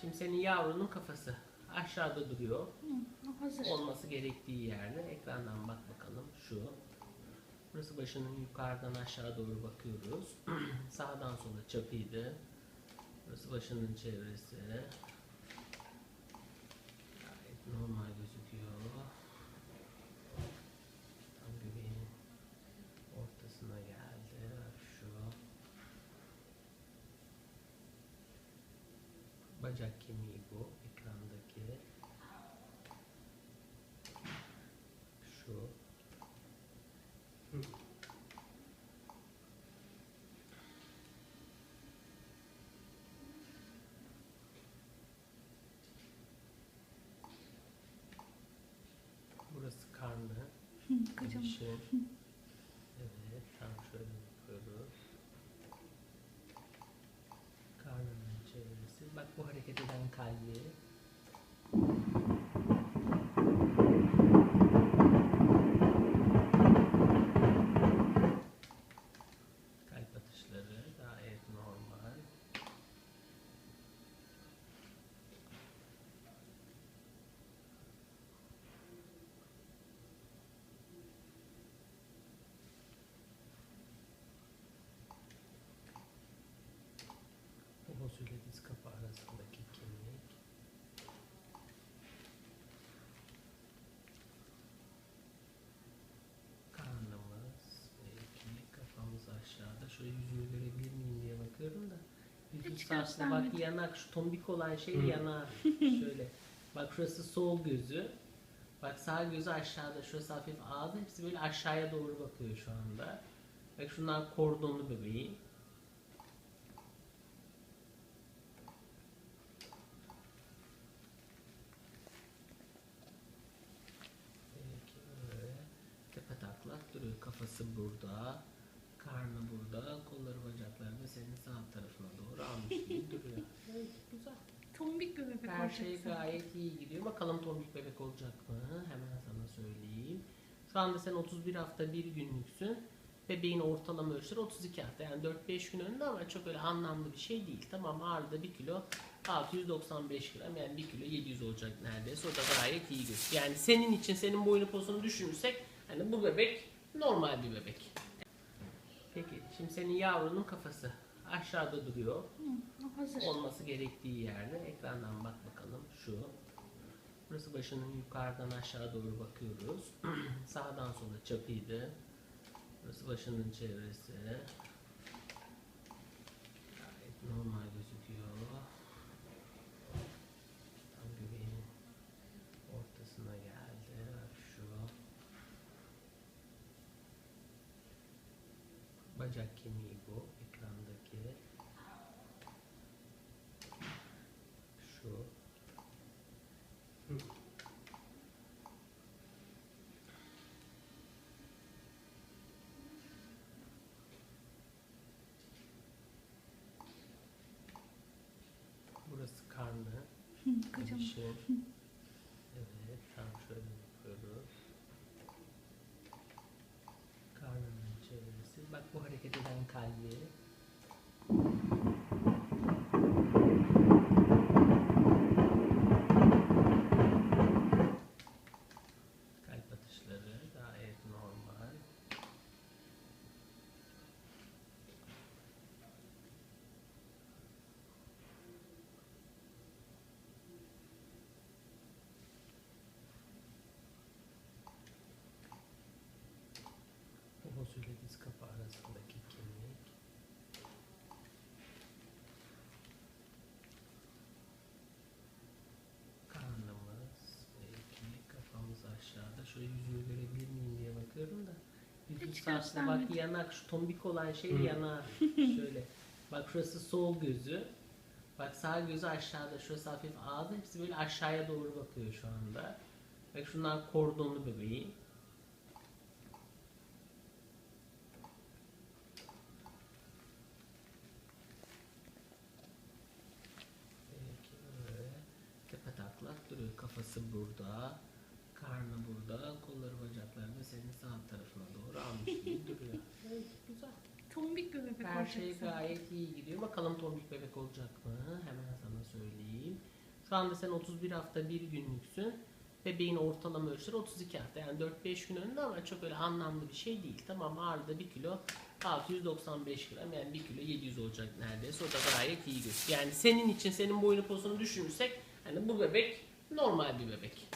Şimdi senin yavrunun kafası aşağıda duruyor. Hı, hazır. Olması gerektiği yerde. Ekrandan bak bakalım. Şu. Burası başının yukarıdan aşağı doğru bakıyoruz. Sağdan sola çapıydı. Burası başının çevresi. Gayet normal gözüküyor. Tam göbeğin ortasına geldi. Bak Şu. Bacak kemiği bu ekrandaki. Şu. Burası karnı. Kocaman. Dişi. Evet, tam şöyle yapıyoruz. Karnının çevresi. Bak bu hareket eden kalbi. Şöyle yüzünü görebilir miyim diye bakıyorum da. Yüzü Hiç saklı bak yanak şu tombik olan şey Hı. yanağı. Şöyle. Bak şurası sol gözü. Bak sağ gözü aşağıda. Şurası hafif ağzı. Hepsi böyle aşağıya doğru bakıyor şu anda. Bak şunlar kordonlu bebeği. Tepe taklak duruyor. Kafası burada. Karnı burada. Kolları bacakları da senin sağ tarafına doğru almış gibi duruyor. Evet, güzel. Tombik bir bebek Her şey olacaksın. gayet iyi gidiyor. Bakalım tombik bebek olacak mı? Hemen sana söyleyeyim. Şu anda sen 31 hafta bir günlüksün. Bebeğin ortalama ölçüleri 32 hafta. Yani 4-5 gün önünde ama çok öyle anlamlı bir şey değil. Tamam ağrıda 1 kilo 695 gram yani 1 kilo 700 olacak neredeyse. O da gayet iyi gözüküyor. Yani senin için senin boyunu posunu düşünürsek hani bu bebek normal bir bebek. Senin yavrunun kafası aşağıda duruyor Hı, hazır. olması gerektiği yerde ekrandan bak bakalım şu. Burası başının yukarıdan aşağı doğru bakıyoruz. Sağdan sola çapıydı. Burası başının çevresi. Gayet normal gözüküyor. Tam göbeğin ortasına geldi. Bak Şu. Bacak kemiği bu ekrandaki. Şu. Burası karnı. Kocaman. Evet, tam şöyle yapıyoruz. Çevresi. Bak bu hareket Şöyle yüzünü görebilir miyim diye bakıyorum da. Yüzü Hiç bak göstermedi. yanak şu tombik olan şey Hı. yanağı. Şöyle. Bak şurası sol gözü. Bak sağ gözü aşağıda. Şurası hafif ağzı. Hepsi böyle aşağıya doğru bakıyor şu anda. Bak şunlar kordonlu bebeği. Peki böyle tepe taklak duruyor. Kafası burada. Karnı burada. Kolları bacakları da senin sağ tarafına doğru almış gibi duruyor. Evet, güzel. Tombik bir bebek Her şey olacaksın. gayet iyi gidiyor. Bakalım tombik bebek olacak mı? Hemen sana söyleyeyim. Şu anda sen 31 hafta bir günlüksün. Bebeğin ortalama ölçüleri 32 hafta. Yani 4-5 gün önünde ama çok öyle anlamlı bir şey değil. Tamam ağrıda 1 kilo 695 gram yani 1 kilo 700 olacak neredeyse. O da gayet iyi gösteriyor. Yani senin için senin boyunu posunu düşünürsek hani bu bebek normal bir bebek.